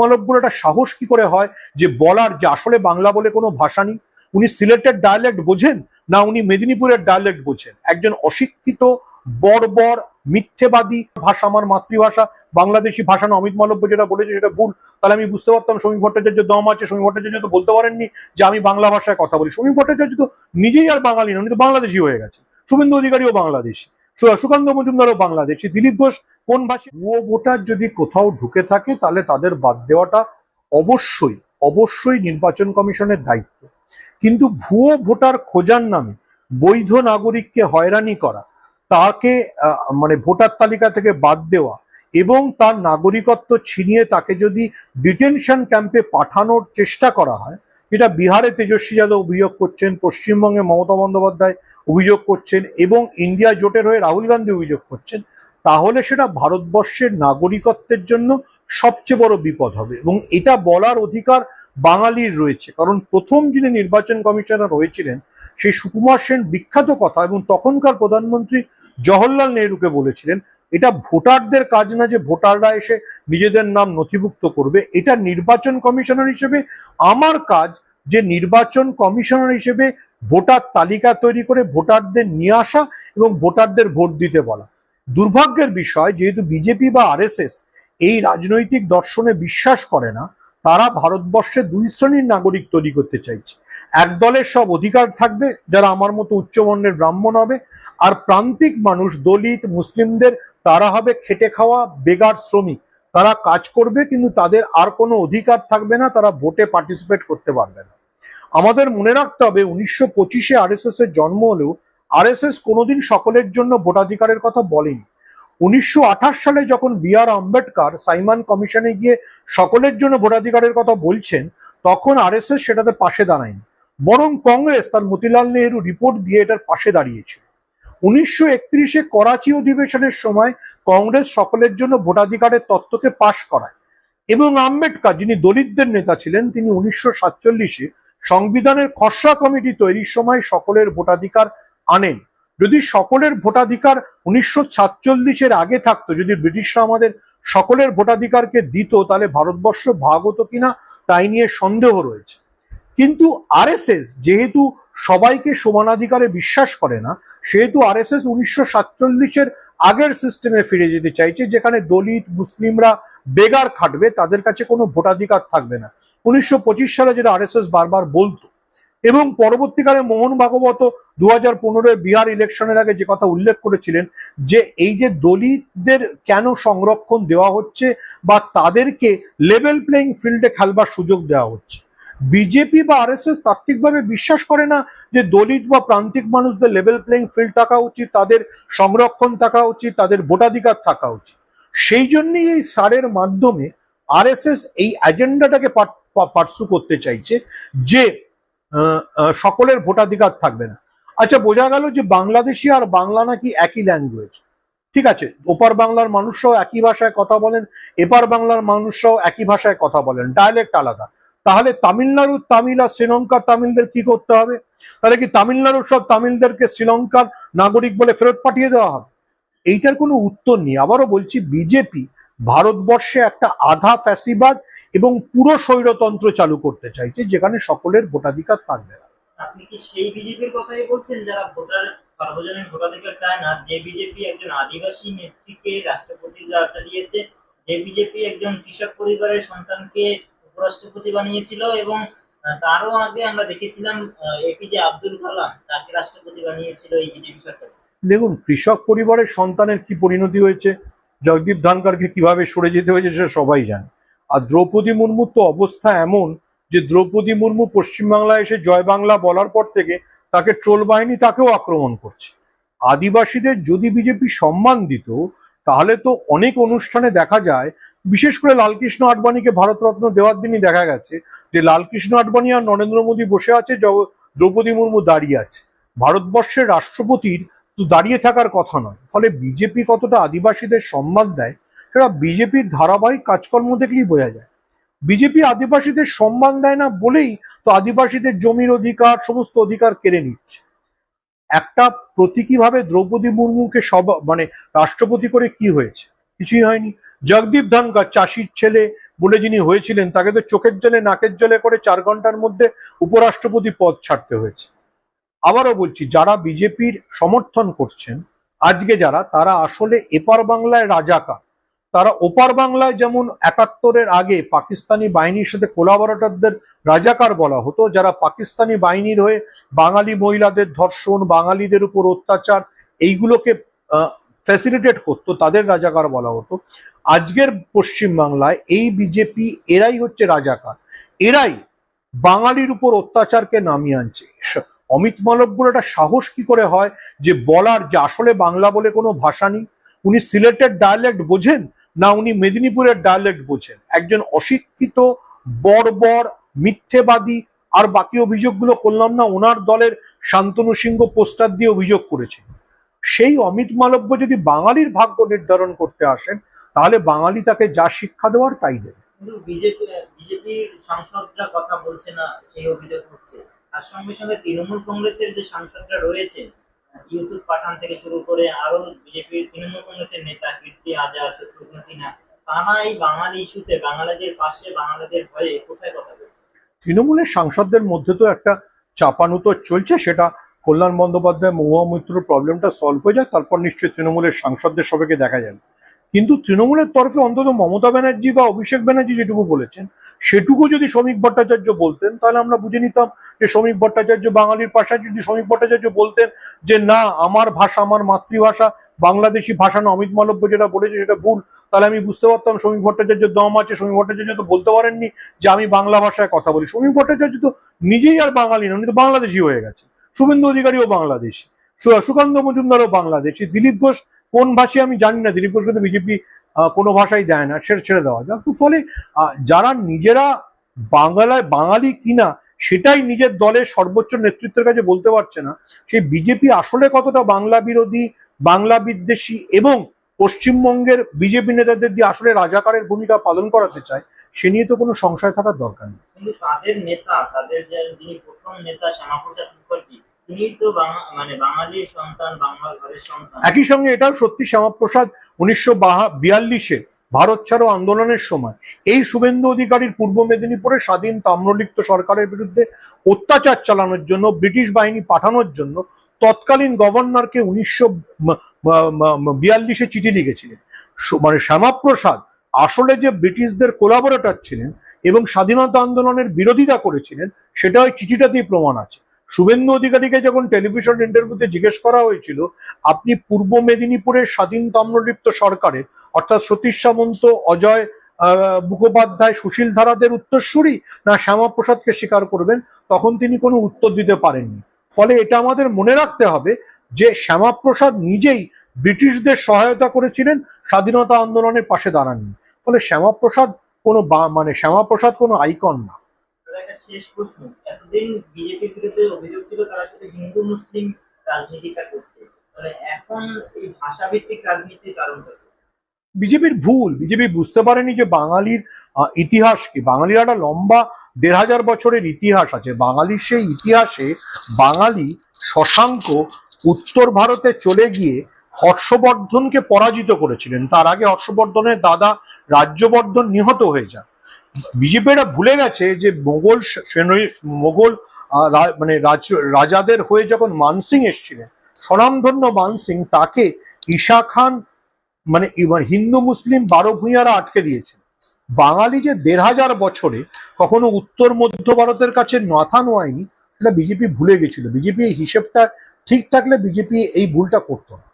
মালব্যর একটা সাহস কি করে হয় যে বলার যে আসলে বাংলা বলে কোনো ভাষা নেই? উনি সিলেটের ডায়ালেক্ট বোঝেন না উনি মেদিনীপুরের ডায়ালেক্ট বোঝেন? একজন অশিক্ষিত, বর্বর, মিথ্যেবাদী ভাষা আমার মাতৃভাষা, বাংলাদেশি ভাষা না, অমিত মালব্য যেটা বলেছে সেটা ভুল। তাহলে আমি বুঝতে পারতাম সমীপ ভট্টাচার্য দম আছে সমীপ ভট্টাচার্য তো বলতে পারেননি যে আমি বাংলা ভাষায় কথা বলি। সমীপ ভট্টাচার্য তো নিজেই আর বাঙালি না, উনি তো বাংলাদেশি হয়ে গেছে শুভেন্দু অধিকারীও বাংলাদেশি। সু- মজুমদার ও বাংলাদেশি। দিলীপ ঘোষ কোন ভাষী ভুয়ো ভোটার যদি কোথাও ঢুকে থাকে, তাহলে তাদের বাদ দেওয়াটা অবশ্যই অবশ্যই নির্বাচন কমিশনের দায়িত্ব। কিন্তু ভুয়ো ভোটার খোঁজার নামে বৈধ নাগরিককে হয়রানি করা, তাকে মানে ভোটার তালিকা থেকে বাদ দেওয়া এবং তার নাগরিকত্ব ছিনিয়ে তাকে যদি ডিটেনশন ক্যাম্পে পাঠানোর চেষ্টা করা হয় এটা বিহারে তেজস্বী যাদব অভিযোগ করছেন, পশ্চিমবঙ্গে মমতা বন্দ্যোপাধ্যায় অভিযোগ করছেন এবং ইন্ডিয়া জোটের হয়ে রাহুল গান্ধী অভিযোগ করছেন, তাহলে সেটা ভারতবর্ষের নাগরিকত্বের জন্য সবচেয়ে বড় বিপদ হবে। এবং এটা বলার অধিকার বাঙালির রয়েছে। কারণ প্রথম যিনি নির্বাচন কমিশনার হয়েছিলেন, সেই সুকুমার সেন বিখ্যাত কথা এবং তখনকার প্রধানমন্ত্রী জওহরলাল নেহরুকে বলেছিলেন এটা ভোটারদের কাজ না যে ভোটাররা এসে নিজেদের নাম নথিভুক্ত করবে, এটা নির্বাচন কমিশনার হিসেবে আমার কাজ যে নির্বাচন কমিশনার হিসেবে ভোটার তালিকা তৈরি করে ভোটারদের নিয়ে আসা এবং ভোটারদের ভোট দিতে বলা। দুর্ভাগ্যের বিষয়, যেহেতু বিজেপি বা আরএসএস এই রাজনৈতিক দর্শনে বিশ্বাস করে না তারা ভারতবর্ষে দুই শ্রেণির নাগরিক তৈরি করতে চাইছে। এক দলের সব অধিকার থাকবে, যারা আমার মতো উচ্চবর্ণের ব্রাহ্মণ হবে, আর প্রান্তিক মানুষ, দলিত, মুসলিমদের, তারা হবে খেটে খাওয়া বেগার শ্রমিক। তারা কাজ করবে, কিন্তু তাদের আর কোনো অধিকার থাকবে না, তারা ভোটে পার্টিসিপেট করতে পারবে না। আমাদের মনে রাখতে হবে, উনিশশো পঁচিশে এর জন্ম হলেও আরএসএস কোনোদিন সকলের জন্য ভোটাধিকারের কথা বলেনি। উনিশশো আঠাশ সালে যখন বি আর আম্বেদকর সাইমান কমিশনে গিয়ে সকলের জন্য ভোটাধিকারের কথা বলছেন, তখন আরএসএস সেটাতে পাশে দাঁড়ায়নি। বরং কংগ্রেস তার মতিলাল নেহরু রিপোর্ট দিয়ে এটার পাশে দাঁড়িয়েছে। উনিশশো একত্রিশে করাচি অধিবেশনের সময় কংগ্রেস সকলের জন্য ভোটাধিকারের তত্ত্বকে পাশ করায় এবং আম্বেদকর, যিনি দলিতদের নেতা ছিলেন, তিনি উনিশশো সাতচল্লিশে সংবিধানের খসড়া কমিটি তৈরির সময় সকলের ভোটাধিকার আনেন। যদি সকলের ভোটাধিকার উনিশশো সাতচল্লিশের আগে থাকতো, যদি ব্রিটিশরা আমাদের সকলের ভোটাধিকারকে দিত, তাহলে ভারতবর্ষ ভাগ হতো কিনা, তাই নিয়ে সন্দেহ রয়েছে। কিন্তু আরএসএস যেহেতু সবাইকে সমানাধিকারে বিশ্বাস করে না, সেহেতু আরএসএস উনিশশো সাতচল্লিশের আগের সিস্টেমে ফিরে যেতে চাইছে, যেখানে দলিত, মুসলিমরা বেগার খাটবে, তাদের কাছে কোনো ভোটাধিকার থাকবে না। উনিশশো পঁচিশ সালে যেটা আরএসএস বারবার বলতো এবং পরবর্তীকালে মোহন ভাগবত দু হাজার পনেরোয় বিহার ইলেকশনের আগে যে কথা উল্লেখ করেছিলেন যে এই যে দলিতদের কেন সংরক্ষণ দেওয়া হচ্ছে বা তাদেরকে লেভেল প্লেইং ফিল্ডে খেলবার সুযোগ দেওয়া হচ্ছে বিজেপি বা আরএসএস তাত্ত্বিকভাবে বিশ্বাস করে না যে দলিত বা প্রান্তিক মানুষদের লেভেল প্লেইং ফিল্ড থাকা উচিত, তাদের সংরক্ষণ থাকা উচিত, তাদের ভোটাধিকার থাকা উচিত, সেই জন্যই এই সারের মাধ্যমে আরএসএস এই এজেন্ডাটাকে পার্সু করতে চাইছে যে সকলের ভোটাধিকার থাকবে না। আচ্ছা বোঝা গেল যে বাংলাদেশি আর বাংলা নাকি একই ল্যাঙ্গুয়েজ ঠিক আছে, ওপার বাংলার মানুষরাও একই ভাষায় কথা বলেন, এপার বাংলার মানুষরাও একই ভাষায় কথা বলেন ডায়ালেক্ট আলাদা। তাহলে তামিলনাড়ুর তামিল আর শ্রীলঙ্কার তামিলদের কি করতে হবে? তাহলে কি তামিলনাড়ুর সব তামিলদেরকে শ্রীলঙ্কার নাগরিক বলে ফেরত পাঠিয়ে দেওয়া হবে? এইটার কোনো উত্তর নেই। আবারও বলছি, বিজেপি ভারতবর্ষে একটা আধা ফ্যাসিবাদ এবং পুরো স্বৈরতন্ত্র চালু করতে চাইছে যেখানে সকলের ভোটাধিকার থাকবে না। আপনি কি সেই বিজেপির কথাই বলছেন যারা ভোটার সার্বজনীন ভোটাধিকার চায় না? যে বিজেপি একজন আদিবাসী নেত্রীকে রাষ্ট্রপতির দায়িত্ব দিয়েছে যে বিজেপি একজন কৃষক পরিবারের সন্তানকে উপরাষ্ট্রপতি বানিয়েছিল এবং তারও আগে আমরা দেখেছিলাম এপিজে আব্দুল কালাম তাকে রাষ্ট্রপতি বানিয়েছিল এই বিজেপি সরকার। দেখুন কৃষক পরিবারের সন্তানের কি পরিণতি হয়েছে? জগদীপ ধনকরকে কীভাবে সরে যেতে হয়েছে সেটা সবাই জানে। আর দ্রৌপদী মুর্মুর তো অবস্থা এমন যে দ্রৌপদী মুর্মু পশ্চিমবাংলায় এসে জয় বাংলা বলার পর থেকে তাকে ট্রোল বাহিনী তাকেও আক্রমণ করছে। আদিবাসীদের যদি বিজেপি সম্মান দিত, তাহলে তো অনেক অনুষ্ঠানে দেখা যায়, বিশেষ করে লালকৃষ্ণ আডবাণীকে ভারতরত্ন দেওয়ার দিনই দেখা গেছে যে লালকৃষ্ণ আডবাণী আর নরেন্দ্র মোদী বসে আছে দ্রৌপদী মুর্মু দাঁড়িয়ে আছে। ভারতবর্ষের রাষ্ট্রপতির তো দাঁড়িয়ে থাকার কথা নয়। ফলে বিজেপি কতটা আদিবাসীদের সম্মান দেয়, সেটা বিজেপির ধারাবাহিক কাজকর্ম দেখলেই বোঝা যায়। বিজেপি আদিবাসীদের সম্মান দেয় না বলেই তো আদিবাসীদের জমির অধিকার, সমস্ত অধিকার কেড়ে নিচ্ছে। একটা প্রতীকীভাবে দ্রৌপদী মুর্মুকে সব মানে রাষ্ট্রপতি করে কি হয়েছে? কিছুই হয়নি। জগদীপ ধনকর চাষির ছেলে বলে যিনি হয়েছিলেন, তাকে তো চোখের জলে, নাকের জলে করে চার ঘণ্টার মধ্যে উপরাষ্ট্রপতি পদ ছাড়তে হয়েছে। আবারও বলছি, যারা বিজেপির সমর্থন করছেন, আজকে যারা, তারা আসলে এপার বাংলায় রাজাকার। তারা ওপার বাংলায় যেমন একাত্তরের আগে পাকিস্তানি বাহিনীর সাথে কোলাবরেটরদের রাজাকার বলা হতো, যারা পাকিস্তানি বাহিনীর হয়ে বাঙালি মহিলাদের ধর্ষণ, বাঙালিদের উপর অত্যাচার, এইগুলোকে ফ্যাসিলিটেট করতো, তাদের রাজাকার বলা হতো। আজকের পশ্চিম বাংলায় এই বিজেপি, এরাই হচ্ছে রাজাকার। এরাই বাঙালির উপর অত্যাচারকে নামিয়ে আনছে। অমিত মালব্যর একটা সাহস কি করে হয় যে বলার যে আসলে বাংলা বলে কোনো ভাষা নেই? উনি সিলেটের ডায়ালেক্ট বোঝেন না উনি মেদিনীপুরের ডায়ালেক্ট বোঝেন? একজন অশিক্ষিত, বর্বর, মিথ্যেবাদী, আর বাকি অভিযোগগুলো করলাম না, ওনার দলের শান্তনু সিংহ পোস্টার দিয়ে অভিযোগ করেছেন সেই অমিত মালব্য যদি বাঙালির ভাগ্য নির্ধারণ করতে আসেন, তাহলে বাঙালি তাকে যা শিক্ষা দেওয়ার তাই দেবে। বিজেপি, বিজেপির সাংসদরা কথা বলছে না, সেই অভিযোগ হচ্ছে তার সঙ্গে সঙ্গে তৃণমূল কংগ্রেসের যে সাংসদরা রয়েছেন, ইউসুফ পাঠান থেকে শুরু করে আরও বিজেপির তৃণমূল কংগ্রেসের নেতা কীর্তি আজাদ শত্রুঘ্ন সিনহা, তারা এই বাঙালি ইস্যুতে, বাঙালিদের পাশে, বাঙালিদের হয়ে কোথায় কথা বলছে? তৃণমূলের সাংসদদের মধ্যে তো একটা চাপানুতর চলছে, সেটা কল্যাণ বন্দ্যোপাধ্যায়, মহুয়া মৈত্রর প্রবলেমটা সলভ হয়ে যায় তারপর নিশ্চয়ই তৃণমূলের সাংসদদের সবাইকে দেখা যাবে। কিন্তু তৃণমূলের তরফে অন্তত মমতা ব্যানার্জি বা অভিষেক ব্যানার্জি যেটুকু বলেছেন, সেটুকু যদি শ্রমিক ভট্টাচার্য বলতেন, তাহলে আমরা বুঝে নিতাম যে শ্রমিক ভট্টাচার্য বাঙালির পাশায়, যদি শ্রমিক ভট্টাচার্য বলতেন যে না, আমার ভাষা, আমার মাতৃভাষা, বাংলাদেশি ভাষা না, অমিত মালব্য যেটা বলেছে সেটা ভুল, তাহলে আমি বুঝতে পারতাম শ্রমিক ভট্টাচার্যের দম আছে, শ্রমিক ভট্টাচার্য তো বলতে পারেননি যে আমি বাংলা ভাষায় কথা বলি। শ্রমিক ভট্টাচার্য তো নিজেই আর বাঙালি না উনি তো বাংলাদেশি হয়ে গেছে শুভেন্দু অধিকারীও বাংলাদেশি। সুকান্ত মজুমদারও বাংলাদেশি। দিলীপ ঘোষ, কোন ভাষায় আমি জানি না, দিলীপ ঘোষকে তো বিজেপি কোনো ভাষাই দেয় না, ছেড়ে ছেড়ে দেওয়া যাক। ফলে যারা নিজেরা বাংলায় বাঙালি কিনা, সেটাই নিজের দলের সর্বোচ্চ নেতৃত্বের কাছে বলতে পারছে না। সেই বিজেপি আসলে কতটা বাংলা বিরোধী, বাংলা বিদ্বেষী এবং পশ্চিমবঙ্গের বিজেপি নেতাদের দিয়ে আসলে রাজাকারের ভূমিকা পালন করাতে চায়, সে নিয়ে তো কোনো সংশয় থাকার দরকার নেই। কিন্তু তাদের নেতা, তাদের যে প্রথম নেতা শ্যামাপ্রসাদ মুখার্জি মানে একই সঙ্গে এটাও সত্যি শ্যামাপ্রসাদ উনিশশো বিয়াল্লিশে ভারত ছাড়ো আন্দোলনের সময়। এই শুভেন্দু অধিকারীর পূর্ব মেদিনীপুরে স্বাধীন তাম্রলিপ্ত সরকারের বিরুদ্ধে অত্যাচার চালানোর জন্য, ব্রিটিশ বাহিনী পাঠানোর জন্য তৎকালীন গভর্নরকে উনিশশো বিয়াল্লিশে চিঠি লিখেছিলেন। মানে শ্যামাপ্রসাদ আসলে যে ব্রিটিশদের কোলাবোরেটর ছিলেন এবং স্বাধীনতা আন্দোলনের বিরোধিতা করেছিলেন, সেটা ওই চিঠিটাতেই প্রমাণ আছে। শুভেন্দু অধিকারীকে যখন টেলিভিশন ইন্টারভিউতে জিজ্ঞেস করা হয়েছিল, আপনি পূর্ব মেদিনীপুরের স্বাধীন তাম্রলিপ্ত সরকারের, অর্থাৎ সতীশ সামন্ত, অজয় মুখোপাধ্যায়, সুশীল ধারাদের উত্তরসূরি না শ্যামাপ্রসাদকে স্বীকার করবেন, তখন তিনি কোনো উত্তর দিতে পারেননি। ফলে এটা আমাদের মনে রাখতে হবে যে শ্যামাপ্রসাদ নিজেই ব্রিটিশদের সহায়তা করেছিলেন, স্বাধীনতা আন্দোলনের পাশে দাঁড়াননি। ফলে শ্যামাপ্রসাদ কোনো মানে শ্যামাপ্রসাদ কোনো আইকন না। বিজেপির বিজেপির ভুল। বিজেপি বুঝতে পারেনি যে বাঙালির ইতিহাস কি। বাঙালির একটা লম্বা দেড় হাজার বছরের ইতিহাস আছে। বাঙালির সেই ইতিহাসে বাঙালি শশাঙ্ক উত্তর ভারতে চলে গিয়ে হর্ষবর্ধনকে পরাজিত করেছিলেন। তার আগে হর্ষবর্ধনের দাদা রাজ্যবর্ধন নিহত হয়ে যান। বিজেপিরা ভুলে গেছে যে মোগল মোগল মানে রাজাদের হয়ে যখন মানসিং এসেছিলেন, স্বনামধন্য মানসিং তাকে ঈশা খান মানে হিন্দু মুসলিম বারো ভূঁইয়ারা আটকে দিয়েছে বাঙালি যে দেড় হাজার বছরে কখনো উত্তর মধ্য ভারতের কাছে মাথা নোয়ায়নি সেটা বিজেপি ভুলে গেছিল। বিজেপি এই হিসেবটা ঠিক থাকলে বিজেপি এই ভুলটা করতো না।